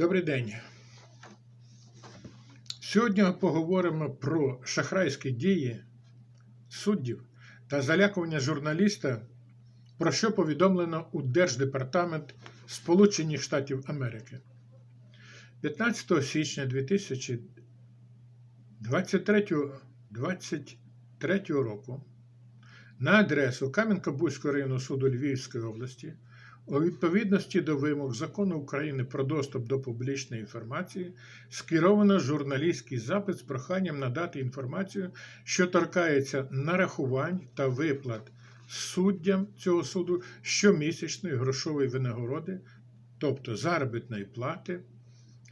Добрий день. Сьогодні поговоримо про шахрайські дії суддів та залякування журналіста, про що повідомлено у Держдепартамент Сполучених Штатів Америки. 15 січня 2023 23 року на адресу Кам'янка-Бузького районного суду Львівської області у відповідності до вимог закону України про доступ до публічної інформації скеровано журналістський запит з проханням надати інформацію, що торкається нарахувань та виплат суддям цього суду щомісячної грошової винагороди, тобто заробітної плати,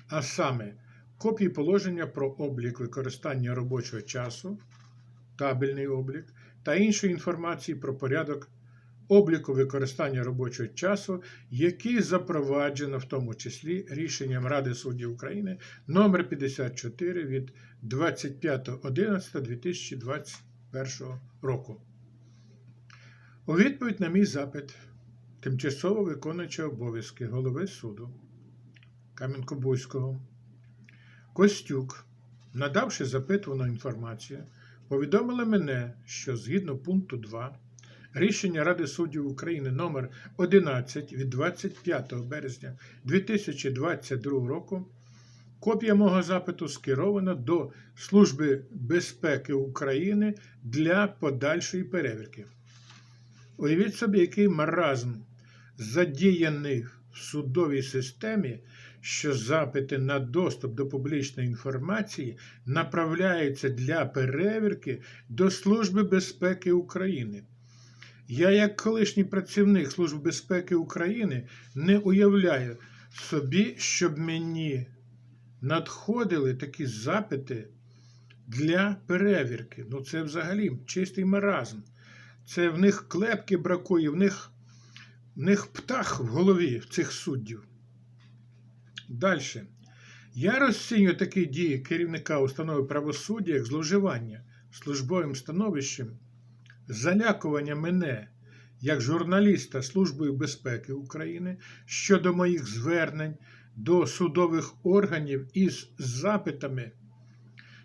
а саме копії положення про облік використання робочого часу, табельний облік та іншої інформації про порядок обліку використання робочого часу, який запроваджено в тому числі рішенням Ради суддів України номер 54 від 25.11.2021 року. У відповідь на мій запит тимчасово виконуючого обов'язки голови суду Кам'янко-Бузького Костюк, надавши запитувану інформацію, повідомила мене, що згідно пункту 2 рішення Ради суддів України номер 11 від 25 березня 2022 року копія мого запиту скерована до Служби безпеки України для подальшої перевірки. Уявіть собі, який маразм задіяний в судовій системі, що запити на доступ до публічної інформації направляються для перевірки до Служби безпеки України. Я, як колишній працівник Служби безпеки України, не уявляю собі, щоб мені надходили такі запити для перевірки. Ну, це взагалі чистий маразм. Це в них клепки бракує, в них, в них птах в голові в цих суддів. Далі. Я розцінюю такі дії керівника установи правосуддя як зловживання службовим становищем залякування мене як журналіста Службою безпеки України щодо моїх звернень до судових органів із запитами,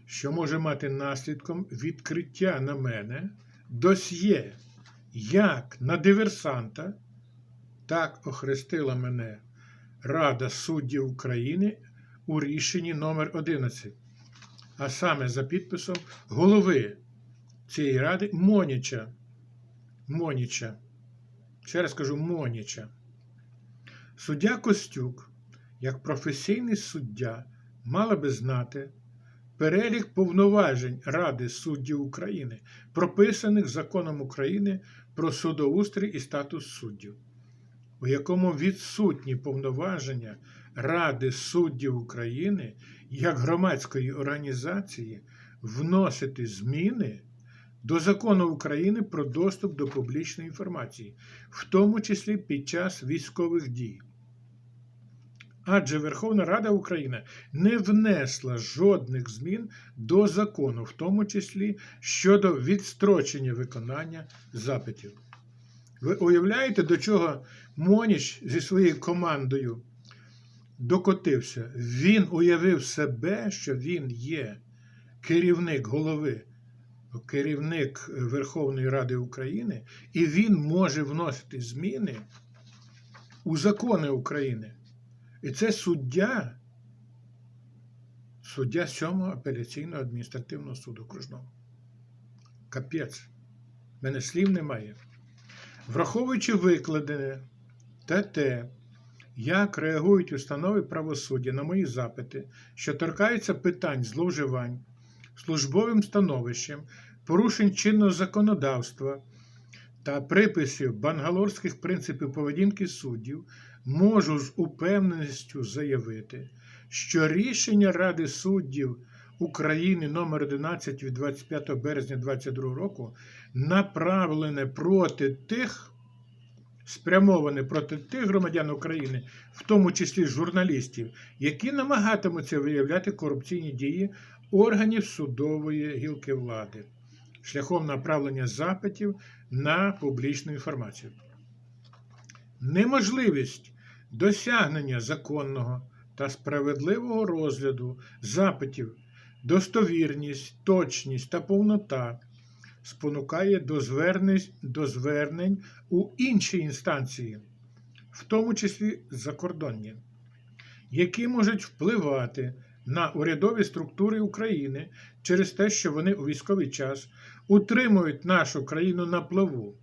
що може мати наслідком відкриття на мене досьє як на диверсанта, так охрестила мене Рада суддів України у рішенні номер 11 а саме за підписом голови цієї ради Моніча. Моніча. Ще раз кажу Моніча. Суддя Костюк, як професійний суддя, мала би знати перелік повноважень Ради суддів України, прописаних законом України про судоустрій і статус суддів, у якому відсутні повноваження Ради суддів України як громадської організації вносити зміни до закону України про доступ до публічної інформації, в тому числі під час військових дій. Адже Верховна Рада України не внесла жодних змін до закону, в тому числі щодо відстрочення виконання запитів. Ви уявляєте, до чого Моніч зі своєю командою докотився? Він уявив себе, що він є керівник голови керівник Верховної Ради України, і він може вносити зміни у закони України. І це суддя, суддя 7-го апеляційного адміністративного суду окружного. Капець. Мене слів немає. Враховуючи викладене та те, як реагують установи правосуддя на мої запити, що торкаються питань зловживань службовим становищем, порушень чинного законодавства та приписів бангалорських принципів поведінки суддів, можу з упевненістю заявити, що рішення Ради суддів України номер 11 від 25 березня 2022 року направлене проти тих. Спрямоване проти тих громадян України, в тому числі журналістів, які намагатимуться виявляти корупційні дії органів судової гілки влади шляхом направлення запитів на публічну інформацію. Неможливість досягнення законного та справедливого розгляду запитів, достовірність, точність та повнота спонукає до звернень, до звернень у інші інстанції, в тому числі закордонні, які можуть впливати на урядові структури України через те, що вони у військовий час утримують нашу країну на плаву,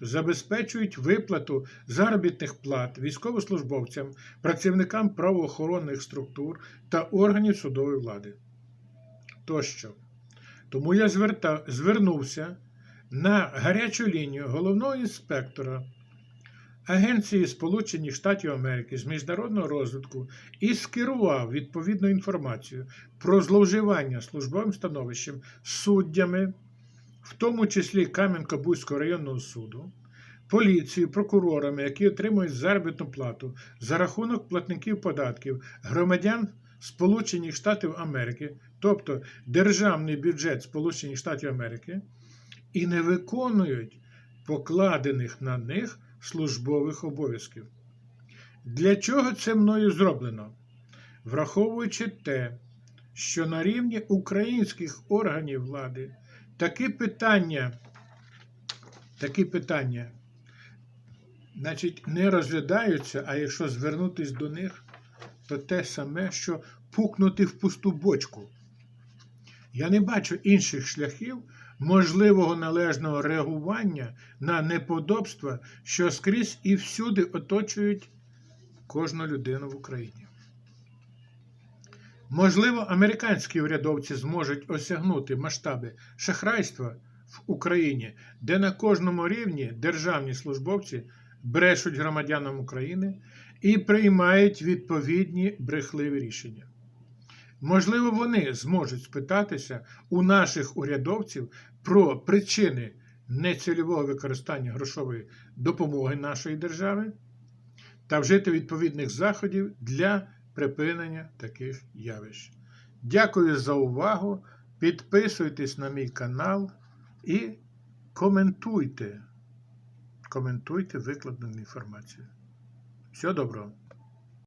забезпечують виплату заробітних плат військовослужбовцям, працівникам правоохоронних структур та органів судової влади. Тощо. Тому я зверта, звернувся на гарячу лінію головного інспектора Агенції Сполучених Штатів Америки з міжнародного розвитку і скерував відповідну інформацію про зловживання службовим становищем суддями, тому числі Кам'янко-Бузького районного суду, поліцією, прокурорами, які отримують заробітну плату за рахунок платників податків громадян Сполучених Штатів Америки, тобто державний бюджет Сполучених Штатів Америки, і не виконують покладених на них службових обов'язків. Для чого це мною зроблено? Враховуючи те, що на рівні українських органів влади такі питання, такі питання, значить, не розглядаються, а якщо звернутися до них, то те саме, що пукнути в пусту бочку. Я не бачу інших шляхів можливого належного реагування на неподобства, що скрізь і всюди оточують кожну людину в Україні. Можливо, американські урядовці зможуть осягнути масштаби шахрайства в Україні, де на кожному рівні державні службовці брешуть громадянам України і приймають відповідні брехливі рішення. Можливо, вони зможуть спитатися у наших урядовців про причини нецільового використання грошової допомоги нашої держави та вжити відповідних заходів для припинення таких явищ. Дякую за увагу. Підписуйтесь на мій канал і коментуйте. Коментуйте викладену інформацію. Всього доброго!